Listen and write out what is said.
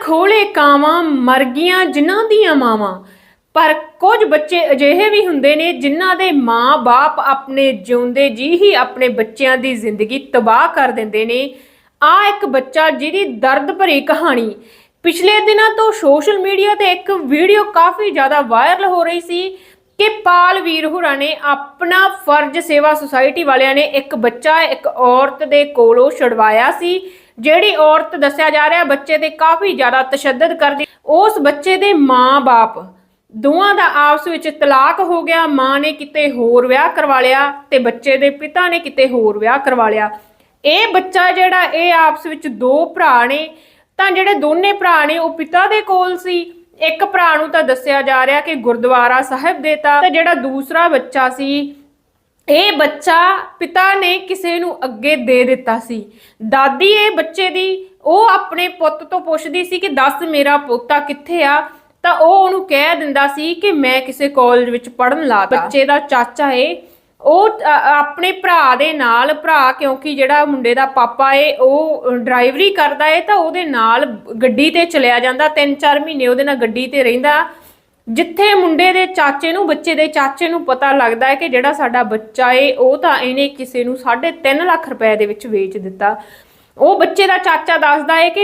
ਖੋਲੇ ਕਾਵਾਂ ਮਰ ਗਈਆਂ ਜਿਨ੍ਹਾਂ ਦੀਆਂ ਮਾਵਾਂ। ਪਰ ਕੁਝ ਬੱਚੇ ਅਜਿਹੇ ਵੀ ਹੁੰਦੇ ਨੇ ਜਿਨ੍ਹਾਂ ਦੇ ਮਾਂ-ਬਾਪ ਆਪਣੇ ਜਿਉਂਦੇ ਜੀ ਹੀ ਆਪਣੇ ਬੱਚਿਆਂ ਦੀ ਜ਼ਿੰਦਗੀ ਤਬਾਹ ਕਰ ਦਿੰਦੇ ਨੇ। ਆ ਇੱਕ ਬੱਚਾ ਜਿਹਦੀ ਦਰਦ ਭਰੀ ਕਹਾਣੀ। ਪਿਛਲੇ ਦਿਨਾਂ ਤੋਂ ਸੋਸ਼ਲ ਮੀਡੀਆ ਤੇ ਇੱਕ ਵੀਡੀਓ ਕਾਫੀ ਜ਼ਿਆਦਾ ਵਾਇਰਲ ਹੋ ਰਹੀ ਸੀ। ਕਿ ਪਾਲ ਵੀਰ ਹੁਰਾਂ ਨੇ ਆਪਣਾ ਫਰਜ਼ ਸੇਵਾ ਸੁਸਾਇਟੀ ਵਾਲਿਆਂ ਨੇ ਇੱਕ ਬੱਚਾ, ਇੱਕ ਔਰਤ ਦੇ ਕੋਲੋਂ ਛੁਡਵਾਇਆ ਸੀ, ਜਿਹੜੀ ਔਰਤ ਦੱਸਿਆ ਜਾ ਰਿਹਾ ਬੱਚੇ ਤੇ ਕਾਫੀ ਜ਼ਿਆਦਾ ਤਸ਼ੱਦਦ ਕਰਦੀ, ਉਸ ਬੱਚੇ ਦੇ ਮਾਂ-ਬਾਪ ਦੋਵਾਂ ਦਾ ਆਪਸ ਵਿੱਚ ਤਲਾਕ ਹੋ ਗਿਆ, ਮਾਂ ਨੇ ਕਿਤੇ ਹੋਰ ਵਿਆਹ ਕਰਵਾ ਲਿਆ ਤੇ ਬੱਚੇ ਦੇ ਪਿਤਾ ਨੇ ਕਿਤੇ ਹੋਰ ਵਿਆਹ ਕਰਵਾ ਲਿਆ। ਇਹ ਬੱਚਾ ਜਿਹੜਾ, ਇਹ ਆਪਸ ਵਿੱਚ ਦੋ ਭਰਾ ਨੇ, ਤਾਂ ਜਿਹੜੇ ਦੋਨੇ ਭਰਾ ਨੇ ਉਹ ਪਿਤਾ ਦੇ ਕੋਲ ਸੀ। ਇੱਕ ਭਰਾ ਨੂੰ ਤਾਂ ਦੱਸਿਆ ਜਾ ਰਿਹਾ ਕਿ ਗੁਰਦੁਆਰਾ ਸਾਹਿਬ ਦੇਤਾ ਤੇ ਜਿਹੜਾ ਦੂਸਰਾ ਬੱਚਾ ਸੀ, ਇਹ ਬੱਚਾ ਪਿਤਾ ਨੇ ਕਿਸੇ ਨੂੰ ਅੱਗੇ ਦੇ ਦਿੱਤਾ ਸੀ। ਦਾਦੀ ਇਹ ਬੱਚੇ ਦੀ, ਉਹ ਆਪਣੇ ਪੁੱਤ ਤੋਂ ਪੁੱਛਦੀ ਸੀ ਕਿ ਦੱਸ ਮੇਰਾ ਪੋਤਾ ਕਿੱਥੇ ਆ? ਤਾਂ ਉਹ ਉਹਨੂੰ ਕਹਿ ਦਿੰਦਾ ਸੀ ਕਿ ਮੈਂ ਕਿਸੇ ਕਾਲਜ ਵਿੱਚ ਪੜਨ ਲਾਤਾ। ਬੱਚੇ ਦਾ ਚਾਚਾ ਏ ਉਹ ਆਪਣੇ ਭਰਾ ਦੇ ਨਾਲ, ਭਰਾ ਕਿਉਂਕਿ ਜਿਹੜਾ ਮੁੰਡੇ ਦਾ ਪਾਪਾ ਏ, ਉਹ ਡਰਾਈਵਰੀ ਕਰਦਾ ਏ, ਤਾਂ ਉਹਦੇ ਨਾਲ ਗੱਡੀ ਤੇ ਚਲਿਆ ਜਾਂਦਾ 3-4 ਮਹੀਨੇ ਉਹਦੇ ਨਾਲ ਗੱਡੀ ਤੇ ਰਹਿੰਦਾ। ਜਿੱਥੇ ਮੁੰਡੇ ਦੇ ਚਾਚੇ ਨੂੰ, ਬੱਚੇ ਦੇ ਚਾਚੇ ਨੂੰ ਪਤਾ ਲੱਗਦਾ ਹੈ ਕਿ ਜਿਹੜਾ ਸਾਡਾ ਬੱਚਾ ਏ, ਉਹ ਤਾਂ ਇਹਨੇ ਕਿਸੇ ਨੂੰ 3.5 ਲੱਖ ਰੁਪਏ ਦੇ ਵਿੱਚ ਵੇਚ ਦਿੱਤਾ। ਉਹ ਬੱਚੇ ਦਾ ਚਾਚਾ ਦੱਸਦਾ ਏ ਕਿ